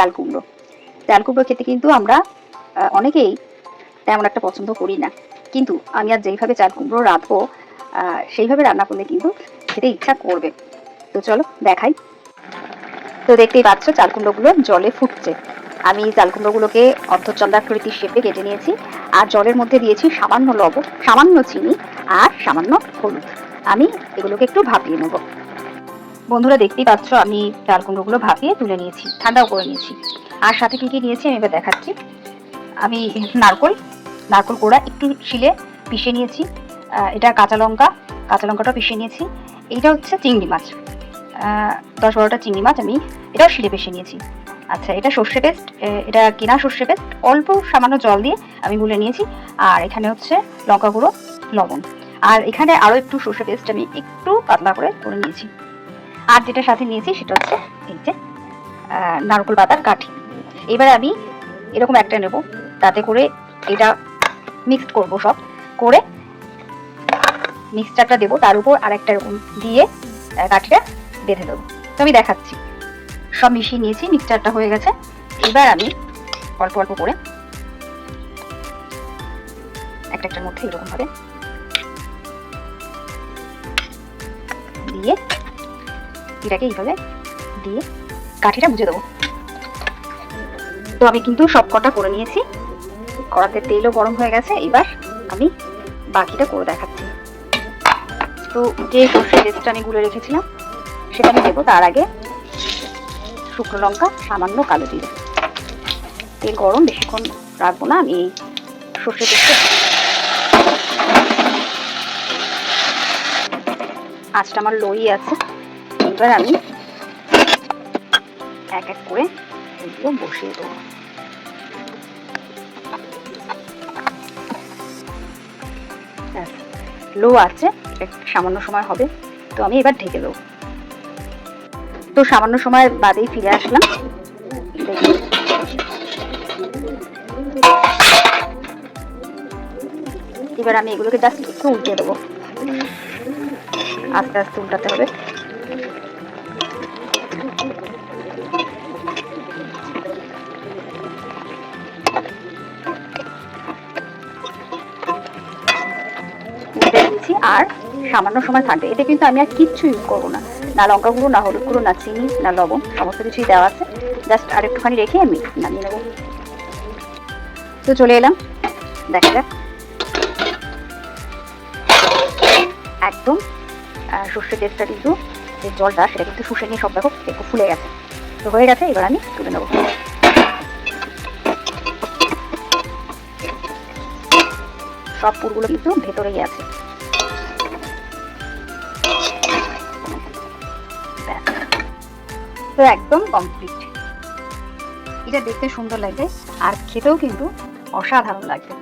চাল কুমড়ো। চাল কুমড়ো খেতে কিন্তু আমরা অনেকেই তেমন একটা পছন্দ করি না। কিন্তু আমি আর যেইভাবে চাল কুমড়ো রাঁধবো সেইভাবে রান্না করলে কিন্তু খেতে ইচ্ছা করবে। তো চলো দেখাই। তো দেখতেই পাচ্ছ চাল কুমড়োগুলো জলে ফুটছে। আমি চাল কুমড়োগুলোকে অর্ধচন্দ্রাকৃতির শেপে কেটে নিয়েছি। আর জলের মধ্যে দিয়েছি সামান্য লবণ, সামান্য চিনি আর সামান্য হলুদ। আমি এগুলোকে একটু ভাপিয়ে নেব। বন্ধুরা দেখতেই পাচ্ছ, আমি চাল কুমড়োগুলো ভাপিয়ে তুলে নিয়েছি, ঠান্ডাও করে নিয়েছি। আর সাথে কি কি নিয়েছি আমি এবার দেখাচ্ছি। আমি নারকোল নারকোল কোড়া একটু শিলে পিষে নিয়েছি। এটা কাঁচা লঙ্কা, কাঁচা লঙ্কাটাও পিষে নিয়েছি। এইটা হচ্ছে চিংড়ি মাছ। দশ বারোটা চিংড়ি মাছ আমি এটাও শিলে পিষে নিয়েছি। আচ্ছা এটা সর্ষে পেস্ট এটা কেনা সর্ষে পেস্ট, অল্প সামান্য জল দিয়ে আমি গুলে নিয়েছি। আর এখানে হচ্ছে লঙ্কা গুঁড়ো, লবণ। আর এখানে আরও একটু সর্ষে পেস্ট আমি একটু পাতলা করে করে নিয়েছি। আর যেটা সাথে নিয়েছি সেটা হচ্ছে এই যে নারকেল পাতার কাঠি। এবার আমি এরকম একটা নেব, তাতে করে এটা মিক্সড করব সব। করে মিক্সচারটা দেবো, তার উপর আর একটা এরকম দিয়ে কাঠিটা বেঁধে দেবো তো আমি দেখাচ্ছি। সব মিশিয়ে নিয়েছি মিক্সচারটা হয়ে গেছে। এবার আমি অল্প অল্প করে একটা একটার মধ্যে এরকমভাবে দিয়ে এটাকে এইভাবে দিয়ে কাঠিটা বুঝে দেবো। তো আমি কিন্তু সব কটা করে নিয়েছি। কড়াতে তেলও গরম হয়ে গেছে। এবার আমি বাকিটা করে দেখাচ্ছি। তো যে সর্ষে পেস্টটা আমি গুলে রেখেছিলাম, সেটা আমি দেবো তার আগে শুকনো লঙ্কা, সামান্য কালো জিরে। তেল গরম, বেশিক্ষণ রাখব না, আমি এই সর্ষে পেস্টে আঁচটা আমার লোই আছে। এবার আমি এক এক করে এগুলো বসিয়ে দেবো। লো আছে সামান্য সময় হবে, তো আমি এবার ঢেকে দেবো। তো সামান্য সময় বাদেই ফিরে আসলাম। এবার আমি এগুলোকে জাস্ট একটু উল্টে দেবো। আস্তে আস্তে উল্টাতে হবে। উল্টে দিচ্ছি আর সামান্য সময় থাকবে। এতে কিন্তু আমি আর কিচ্ছু ইউজ করব না। না লঙ্কা গুঁড়ো, না হলুদ গুঁড়ো, না চিনি, না লবণ, সমস্ত কিছুই দেওয়া আছে। জাস্ট আর একটুখানি রেখে আমি নামিয়ে নেব। তো চলে এলাম। দেখা যাক। একদম সর্ষে তেলটা কিন্তু যে জলটা, সেটা কিন্তু শুষে নিয়ে সব দেখো, একটু ফুলে গেছে। তো হয়ে গেছে, এবার আমি তুলে নেব। সব পুরগুলো কিন্তু ভেতরেই আছে। তো একদম কমপ্লিট এটা দেখতে সুন্দর লাগে আর খেতেও কিন্তু অসাধারণ লাগবে।